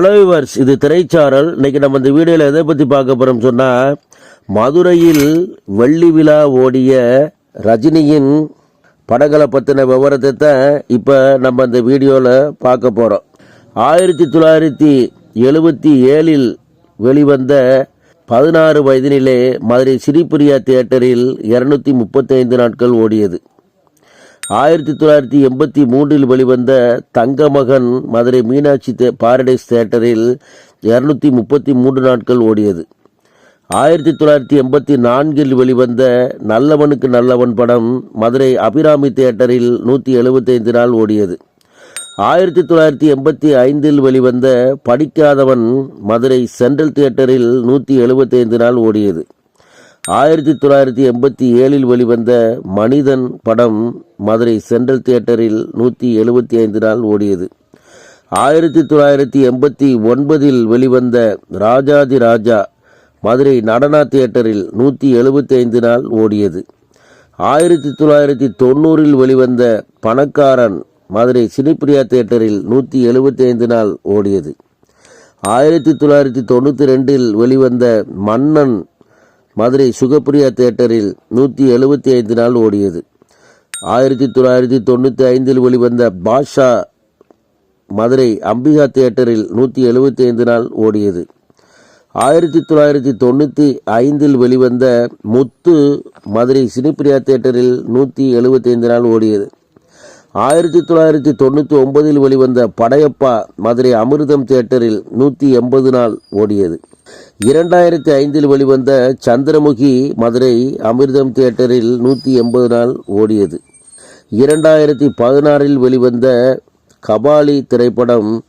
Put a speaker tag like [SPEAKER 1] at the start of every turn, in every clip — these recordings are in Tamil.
[SPEAKER 1] ஹலோ விவர்ஸ் இது திரைச்சாரல். இன்னைக்கு நம்ம இந்த வீடியோவில் எதை பற்றி பார்க்க போகிறோம் சொன்னால் மதுரையில் வெள்ளி விழா ஓடிய ரஜினியின் படங்களை பற்றின விவரத்தை தான் இப்போ நம்ம இந்த வீடியோவில் பார்க்க போகிறோம் ஆயிரத்தி தொள்ளாயிரத்தி எழுபத்தி ஏழில் வெளிவந்த பதினாறு வயதினிலே மதுரை ஸ்ரீபிரியா தியேட்டரில் இருநூத்தி முப்பத்தைந்து நாட்கள் ஓடியது. ஆயிரத்தி தொள்ளாயிரத்தி எண்பத்தி மூன்றில் வெளிவந்த தங்கமகன் மதுரை மீனாட்சி தே பாரடைஸ் தேட்டரில் இருநூத்தி முப்பத்தி மூன்று நாட்கள் ஓடியது. ஆயிரத்தி தொள்ளாயிரத்தி எண்பத்தி நான்கில் வெளிவந்த நல்லவனுக்கு நல்லவன் படம் மதுரை அபிராமி தேட்டரில் நூற்றி எழுபத்தைந்து நாள் ஓடியது. ஆயிரத்தி தொள்ளாயிரத்தி எண்பத்தி ஐந்தில் வெளிவந்த படிக்காதவன் மதுரை சென்ட்ரல் தியேட்டரில் நூற்றி எழுபத்தைந்து நாள் ஓடியது. ஆயிரத்தி தொள்ளாயிரத்தி எண்பத்தி ஏழில் வெளிவந்த மனிதன் படம் மதுரை சென்ட்ரல் தியேட்டரில் நூற்றி எழுபத்தி ஐந்து நாள் ஓடியது. ஆயிரத்தி தொள்ளாயிரத்தி எண்பத்தி ஒன்பதில் வெளிவந்த ராஜாதி ராஜா மதுரை நடனா தியேட்டரில் நூற்றி எழுபத்தி ஐந்து நாள் ஓடியது. ஆயிரத்தி தொள்ளாயிரத்தி தொண்ணூறில் வெளிவந்த பணக்காரன் மதுரை சினிப்பிரியா தியேட்டரில் நூற்றி எழுபத்தி ஐந்து நாள் ஓடியது. ஆயிரத்தி தொள்ளாயிரத்தி தொண்ணூற்றி ரெண்டில் வெளிவந்த மன்னன் மதுரை சுகப்பிரியா தியேட்டரில் நூற்றி எழுபத்தி ஐந்து நாள் ஓடியது. ஆயிரத்தி தொள்ளாயிரத்தி தொண்ணூற்றி ஐந்தில் வெளிவந்த பாஷா மதுரை அம்பிகா தியேட்டரில் நூற்றி எழுபத்தி ஐந்து நாள் ஓடியது. ஆயிரத்தி தொள்ளாயிரத்தி தொண்ணூற்றி ஐந்தில் வெளிவந்த முத்து மதுரை சினிப்பிரியா தியேட்டரில் நூற்றி எழுபத்தி ஐந்து நாள் ஓடியது. ஆயிரத்தி தொள்ளாயிரத்தி தொண்ணூற்றி ஒன்பதில் வெளிவந்த படையப்பா மதுரை அமிர்தம் தியேட்டரில் நூற்றி எண்பது நாள் ஓடியது. இரண்டாயிரத்தி ஐந்தில் வெளிவந்த சந்திரமுகி மதுரை அமிர்தம் தியேட்டரில் நூற்றி எண்பது நாள் ஓடியது. இரண்டாயிரத்தி பதினாறில் வெளிவந்த கபாலி திரைப்படம்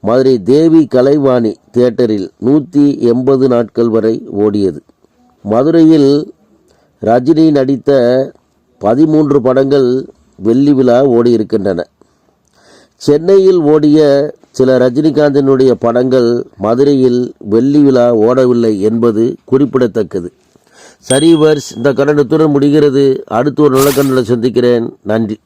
[SPEAKER 1] மதுரை தேவி கலைவாணி தியேட்டரில் நூற்றி எண்பது நாட்கள் வரை ஓடியது. மதுரையில் ரஜினி நடித்த பதிமூன்று படங்கள் வெள்ளி விழா ஓடியிருக்கின்றன. சென்னையில் ஓடிய சில ரஜினிகாந்தினுடைய படங்கள் மதுரையில் வெள்ளி விழா ஓடவில்லை என்பது குறிப்பிடத்தக்கது. சரி வர்ஸ் இந்த கண்டனத்துடன் முடிகிறது. அடுத்து ஒரு நல்ல கண்டனை சந்திக்கிறேன். நன்றி.